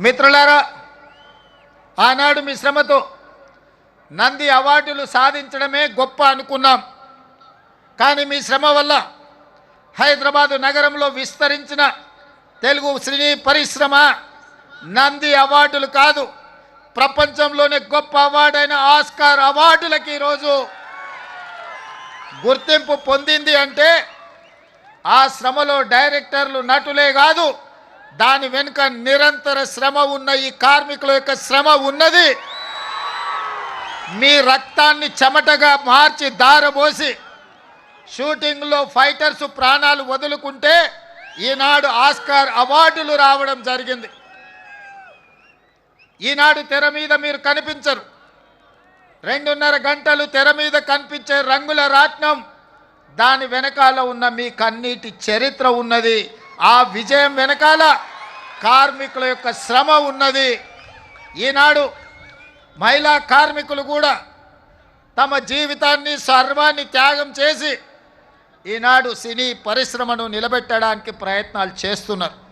మిత్రులారా ఆనాడు మీ శ్రమతో నంది అవార్డులు సాధించడమే గొప్ప అనుకున్నాం. కానీ మీ శ్రమ వల్ల హైదరాబాదు నగరంలో విస్తరించిన తెలుగు సినీ పరిశ్రమ నంది అవార్డులు కాదు ప్రపంచంలోనే గొప్ప అవార్డైన ఆస్కార్ అవార్డులకి ఈరోజు గుర్తింపు పొందింది అంటే ఆ శ్రమలో డైరెక్టర్లు నటులే కాదు దాని వెనుక నిరంతర శ్రమ ఉన్న ఈ కార్మికుల యొక్క శ్రమ ఉన్నది. మీ రక్తాన్ని చెమటగా మార్చి దారబోసి షూటింగ్లో ఫైటర్స్ ప్రాణాలు వదులుకుంటే ఈనాడు ఆస్కార్ అవార్డులు రావడం జరిగింది. ఈనాడు తెర మీద మీరు కనిపించరు. రెండున్నర గంటలు తెర మీద కనిపించే రంగుల రాట్నం దాని వెనకాల ఉన్న మీ కన్నీటి చరిత్ర ఉన్నది. ఆ విజయం వెనకాల కార్మికుల యొక్క శ్రమ ఉన్నది. ఈనాడు మహిళా కార్మికులు కూడా తమ జీవితాన్ని సర్వాన్ని త్యాగం చేసి ఈనాడు సినీ పరిశ్రమను నిలబెట్టడానికి ప్రయత్నాలు చేస్తున్నారు.